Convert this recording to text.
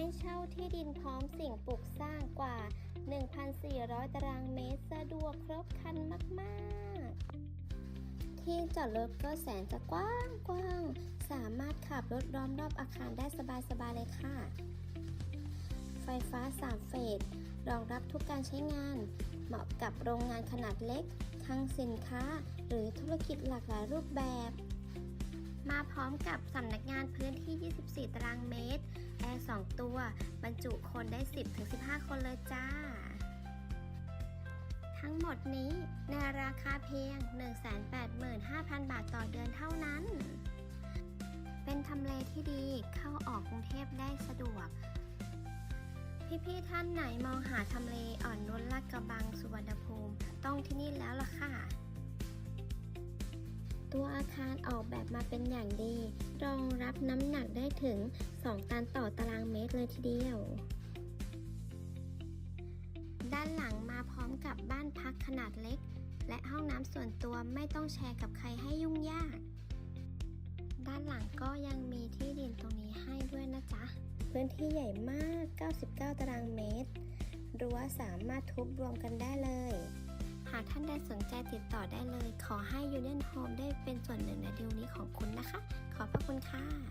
ให้เช่าที่ดินพร้อมสิ่งปลูกสร้างกว่า 1,400 ตารางเมตร สะดวกครบครันมากๆ ที่จอดรถก็แสนจะกว้างกว้างๆสามารถขับรถล้อมรอบอาคารได้สบายๆเลยค่ะ ไฟฟ้า 3 เฟส รองรับทุกการใช้งาน เหมาะกับโรงงานขนาดเล็กคลังสินค้า หรือธุรกิจหลากหลายรูปแบบมาพร้อมกับสำนักงานพื้นที่ 24 ตารางเมตร ร์ 2 ตัว บรรจุคนได้ 10-15 คนเลยจ้า ทั้งหมดนี้ในราคาเพียง 185,000 บาทต่อเดือนเท่านั้น เป็นทำเลที่ดีเข้าออกกรุงเทพได้สะดวก พี่ๆท่านไหนมองหาทำเลอ่อนนุชลาดกระบังสุวรรณภูมิ ต้องที่นี่แล้วล่ะค่ะ ตัวอาคารออกแบบมาเป็นอย่างดี รองรับน้ำหนักได้ถึง 2 ตันต่อตารางเมตรเลยทีเดียว ด้านหลังมาพร้อมกับบ้านพักขนาดเล็ก และห้องน้ำส่วนตัวไม่ต้องแชร์กับใครให้ยุ่งยาก ด้านหลังก็ยังมีที่ดินตรงนี้ให้ด้วยนะจ๊ะ พื้นที่ใหญ่มาก 99 ตารางเมตรรั้วสามารถทุบรวมกันได้เลย หากท่านใดสนใจติดต่อได้เลย ขอให้ Union Home ได้เป็นส่วนหนึ่งในดีลนี้ของคุณนะคะ ขอบพระคุณค่ะ